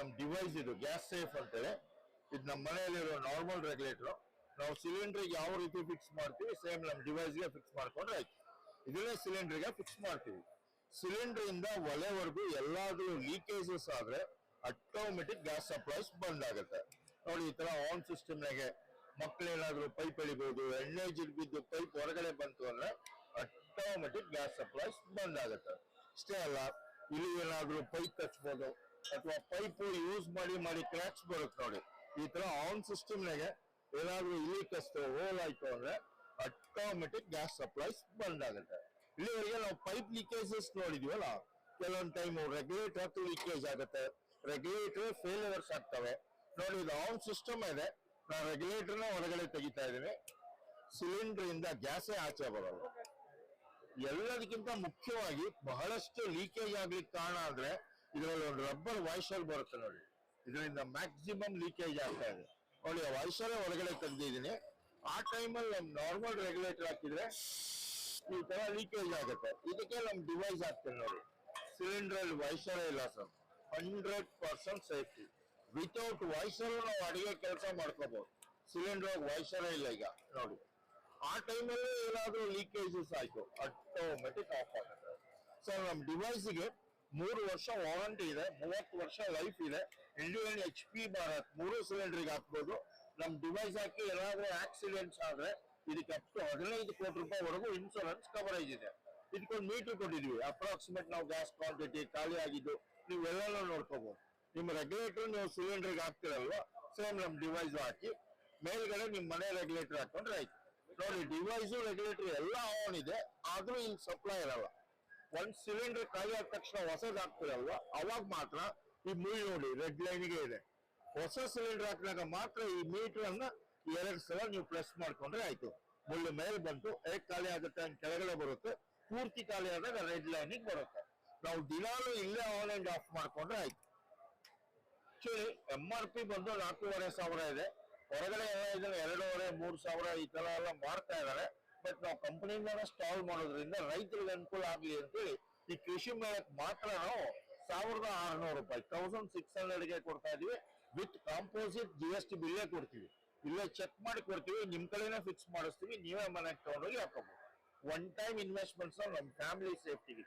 ನಮ್ ಡಿವೈಸ್ ಇದು gas safe ಅಂತೇಳಿ. ಇದು ನಮ್ಮ ಮನೆಯಲ್ಲಿರೋ ನಾರ್ಮಲ್ ರೆಗ್ಯುಲೇಟರ್ ನಾವು ಸಿಲಿಂಡರ್ ಯಾವ ರೀತಿ ಫಿಕ್ಸ್ ಮಾಡ್ತೀವಿ ಸೇಮ್ ನಮ್ಮ ಡಿವೈಸ್ಗೆ ಫಿಕ್ಸ್ ಮಾಡ್ಕೊಂಡ್ರೆ ಆಯ್ತು. ಇದನ್ನೇ ಸಿಲಿಂಡರ್ಗೆ ಫಿಕ್ಸ್ ಮಾಡ್ತೀವಿ. ಸಿಲಿಂಡರ್ ಇಂದ ಒಲೆವರೆಗೂ ಎಲ್ಲಾದ್ರೂ ಲೀಕೇಜಸ್ ಆದ್ರೆ ಆಟೋಮೆಟಿಕ್ ಗ್ಯಾಸ್ ಸಪ್ಲೈಸ್ ಬಂದ್ ಆಗುತ್ತೆ ನೋಡಿ, ಈ ತರ ಆನ್ ಸಿಸ್ಟಮ್ ನಾಗೆ ಮಕ್ಕಳೇನಾದ್ರೂ ಪೈಪ್ ಎಳಿಬಹುದು ಎಣ್ಣೆ ಜಿಡ್ಬಿದ್ದು ಪೈಪ್ ಹೊರಗಡೆ ಬಂತು ಅಂದ್ರೆ ಆಟೋಮೆಟಿಕ್ ಗ್ಯಾಸ್ ಸಪ್ಲೈಸ್ ಬಂದ್ ಆಗುತ್ತೆ ಅಷ್ಟೇ ಅಲ್ಲ, ಇಲ್ಲಿ ಏನಾದ್ರೂ ಪೈಪ್ ಕಚ್ಬೋದು ಅಥವಾ ಪೈಪ್ ಯೂಸ್ ಮಾಡಿ ಮಾಡಿ ಕ್ರ್ಯಾಕ್ಸ್ ಬರುತ್ತೆ ನೋಡಿ. ಈ ತರ ಆನ್ ಸಿಸ್ಟಮ್ ನಾಗೆ ಏನಾದ್ರೂ ಲೀಕ್ ಅಷ್ಟು ಹೋಲ್ ಆಯ್ತು ಅಂದ್ರೆ ಆಟೋಮೆಟಿಕ್ ಗ್ಯಾಸ್ ಸಪ್ಲೈಸ್ ಬಂದ್ ಆಗುತ್ತೆ ಇಲ್ಲಿವರೆಗೆ ನಾವು ಪೈಪ್ ಲೀಕೇಜಸ್ ನೋಡಿದೀವಲ್ಲ, ಕೆಲವೊಂದ್ ಟೈಮ್ ರೆಗ್ಯುಲೇಟರ್ ಲೀಕೇಜ್ ಆಗುತ್ತೆ. ರೆಗ್ಯುಲೇಟರ್ ಫೇಲ್ಯೂರ್ಸ್ ಆಗ್ತವೆ. ನೋಡಿ, ಇದು ಆನ್ ಸಿಸ್ಟಮ್ ಇದೆ. ನಾವು ರೆಗ್ಯುಲೇಟರ್ನ ಹೊರಗಡೆ ತೆಗಿತಾ ಇದ್ದೀನಿ. ಸಿಲಿಂಡರ್ ಇಂದ ಗ್ಯಾಸೇ ಆಚೆ ಬರಲ್ಲ. ಎಲ್ಲದಕ್ಕಿಂತ ಮುಖ್ಯವಾಗಿ ಬಹಳಷ್ಟು ಲೀಕೇಜ್ ಆಗ್ಲಿಕ್ಕೆ ಕಾರಣ ಅಂದ್ರೆ ಇದರಲ್ಲಿ ಒಂದು ರಬ್ಬರ್ ವಾಯ್ಸಲ್ ಬರುತ್ತೆ ನೋಡಿ. ಇದರಿಂದ ಮ್ಯಾಕ್ಸಿಮಮ್ ಲೀಕೇಜ್ ಆಗ್ತಾ ಇದೆ. ನೋಡಿ ವಾಯ್ಸರ್ ಹೊರಗಡೆ ತಂದಿದ್ದೀನಿ ಆ ಟೈಮಲ್ಲಿ ನಮ್ ನಾರ್ಮಲ್ ರೆಗ್ಯುಲೇಟರ್ ಹಾಕಿದ್ರೆ ಈ ತರ ಲೀಕೇಜ್ ಆಗುತ್ತೆ. ಇದಕ್ಕೆ ನಮ್ ಡಿವೈಸ್ ಹಾಕ್ತೇನೆ ನೋಡಿ. ಸಿಲಿಂಡರ್ ಅಲ್ಲಿ ವಾಯ್ಸರೇ ಇಲ್ಲ sir hundred percent safety without washer ನಾವು ಅಡಿಗೆ ಕೆಲಸ ಮಾಡ್ಕೋಬಹುದು ಸಿಲಿಂಡರ್ ವಾಯ್ಸರೇ ಇಲ್ಲ ಈಗ, ನೋಡಿ. ಆ ಟೈಮಲ್ಲಿ ಏನಾದ್ರೂ ಲೀಕೇಜಸ್ ಆಯ್ತು ಆಟೋಮೆಟಿಕ್ ಆಫ್ ಆಗುತ್ತೆ. ಸರ್ ನಮ್ ಡಿವೈಸ್ಗೆ ಮೂರು ವರ್ಷ ವಾರಂಟಿ ಇದೆ, ಮೂವತ್ತು ವರ್ಷ ಲೈಫ್ ಇದೆ. ಇಂಡಿಯನ್ ಎಚ್ ಪಿ ಭಾರತ್ ಮೂರು ಸಿಲಿಂಡರ್ಗೆ ಹಾಕ್ಬೋದು. ನಮ್ ಡಿವೈಸ್ ಹಾಕಿ ಏನಾದ್ರೂ ಆಕ್ಸಿಡೆಂಟ್ಸ್ ಆದ್ರೆ ಇದಕ್ಕೆ ಅಪ್ ಟು ಹದಿನೈದು ಕೋಟಿ ರೂಪಾಯಿವರೆಗೂ ಇನ್ಶೂರೆನ್ಸ್ ಕವರೇಜ್ ಇದೆ. ಇದಕ್ಕೊಂದು ಮೀಟರ್ ಕೊಟ್ಟಿದ್ವಿ. ಅಪ್ರಾಕ್ಸಿಮೇಟ್ ನಾವು ಗ್ಯಾಸ್ ಕ್ವಾಂಟಿಟಿ ಖಾಲಿ ಆಗಿದ್ದು ನೀವೆಲ್ಲನೂ ನೋಡ್ಕೋಬಹುದು ನಿಮ್ಮ ರೆಗ್ಯುಲೇಟರ್ ನೀವು ಸಿಲಿಂಡರ್ಗೆ ಹಾಕ್ತಿರಲ್ವಾ? ಸೇಮ್ ನಮ್ ಡಿವೈಸ್ ಹಾಕಿ ಮೇಲ್ಗಡೆ ನಿಮ್ ಮನೆ ರೆಗ್ಯುಲೇಟರ್ ಹಾಕೊಂಡ್ರೆ ಆಯ್ತು. ನೋಡಿ ಡಿವೈಸ್ ರೆಗ್ಯುಲೇಟರ್ ಎಲ್ಲ ಆನ್ ಇದೆ, ಆದ್ರೂ ಇಲ್ಲಿ ಸಪ್ಲೈ ಇರಲ್ಲ. ಒಂದ್ ಸಿಲಿಂಡರ್ ಖಾಲಿ ಆದ ತಕ್ಷಣ ಹೊಸದ್ ಅವಾಗ ಮಾತ್ರ ಈ ಮೂವಿ ನೋಡಿ ರೆಡ್ ಲೈನ್ಗೆ ಇದೆ. ಹೊಸ ಸಿಲಿಂಡರ್ ಹಾಕಿದಾಗ ಮಾತ್ರ ಈ ಮೀಟರ್ ಅನ್ನ ಎರಡ್ ಸಲ ನೀವು ಪ್ರೆಸ್ ಮಾಡ್ಕೊಂಡ್ರೆ ಆಯ್ತು. ಮುಳ್ಳು ಮೇಲೆ ಬಂತು ಹೇಗ್ ಖಾಲಿ ಆಗುತ್ತೆ ಅಂತ ಕೆಳಗಡೆ ಬರುತ್ತೆ. ಪೂರ್ತಿ ಖಾಲಿ ಆದಾಗ ರೆಡ್ ಲೈನಿಗೆ ಬರುತ್ತೆ. ನಾವು ದಿನಾಲು ಇಲ್ಲೇ ಆನ್ ಅಂಡ್ ಆಫ್ ಮಾಡ್ಕೊಂಡ್ರೆ ಆಯ್ತು. ಆಕ್ಚುಲಿ ಎಂ ಆರ್ ಪಿ ಬಂದು ನಾಲ್ಕೂವರೆ ಸಾವಿರ ಇದೆ. ಹೊರಗಡೆ ಎರಡೂವರೆ, ಮೂರು ಸಾವಿರ ಈ ತರ ಎಲ್ಲ ಮಾಡ್ತಾ ಇದಾರೆ ಬಟ್ ನಾವು ಕಂಪನಿಗಳನ್ನ ಸ್ಟಾಲ್ ಮಾಡೋದ್ರಿಂದ ರೈತರಿಗೆ ಅನುಕೂಲ ಆಗ್ಲಿ ಅಂತೇಳಿ ಈ ಕೃಷಿ ಮೇಳಕ್ಕೆ ಮಾತ್ರ ನಾವು ಸಾವಿರದ ಆರುನೂರು ರೂಪಾಯಿ ತೌಸಂಡ್ ಸಿಕ್ಸ್ ಹಂಡ್ರೆಡ್ಗೆ ಕೊಡ್ತಾ ಇದೀವಿ. With composite G S T ಬಿಲ್ಲೇ ಕೊಡ್ತೀವಿ. ಇಲ್ಲೇ ಚೆಕ್ ಮಾಡಿ ಕೊಡ್ತೀವಿ. ನಿಮ್ ಕಡೆನೇ ಫಿಕ್ಸ್ ಮಾಡಿಸ್ತೀವಿ. ನೀವೇ ಮನೆಗೆ ತಗೊಂಡೋಗಿ ಹಾಕೋಬಹುದು ಒನ್ ಟೈಮ್ ಇನ್ವೆಸ್ಟ್ಮೆಂಟ್ಸ್ ನಮ್ಮ ಫ್ಯಾಮಿಲಿ ಸೇಫ್ಟಿಗೆ